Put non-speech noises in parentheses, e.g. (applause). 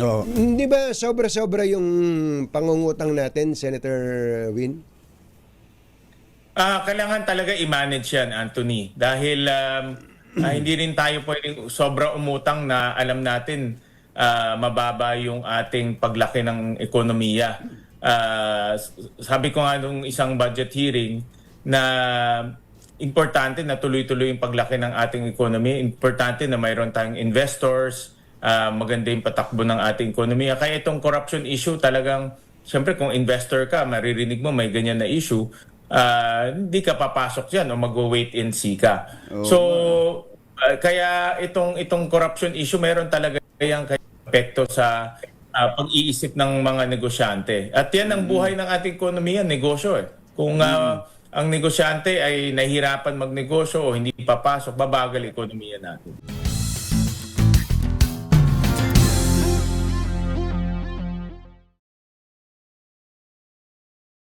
Oo. Hindi ba sobra-sobra yung pangungutang natin, Senator Win? Ah, kailangan talaga i-manage yan, Anthony. Dahil um, ah, (clears throat) hindi rin tayo pwedeng sobra umutang na alam natin ah, mababa yung ating paglaki ng ekonomiya. Ah, sabi ko nga nung isang budget hearing na importante na tuloy-tuloy yung paglaki ng ating economy. Importante na mayroon tayong investors, ah, maganda yung patakbo ng ating ekonomiya. Kaya itong corruption issue talagang, siyempre kung investor ka, maririnig mo may ganyan na issue, ah, hindi ka papasok dyan o mag-wait and see ka. so, ah, kaya itong, itong corruption issue, mayroon talaga yung epekto sa ah, pag-iisip ng mga negosyante. At yan ang buhay ng ating ekonomiya, negosyo eh. Kung ah, ang negosyante ay nahihirapan magnegosyo o hindi papasok, babagal ekonomiya natin.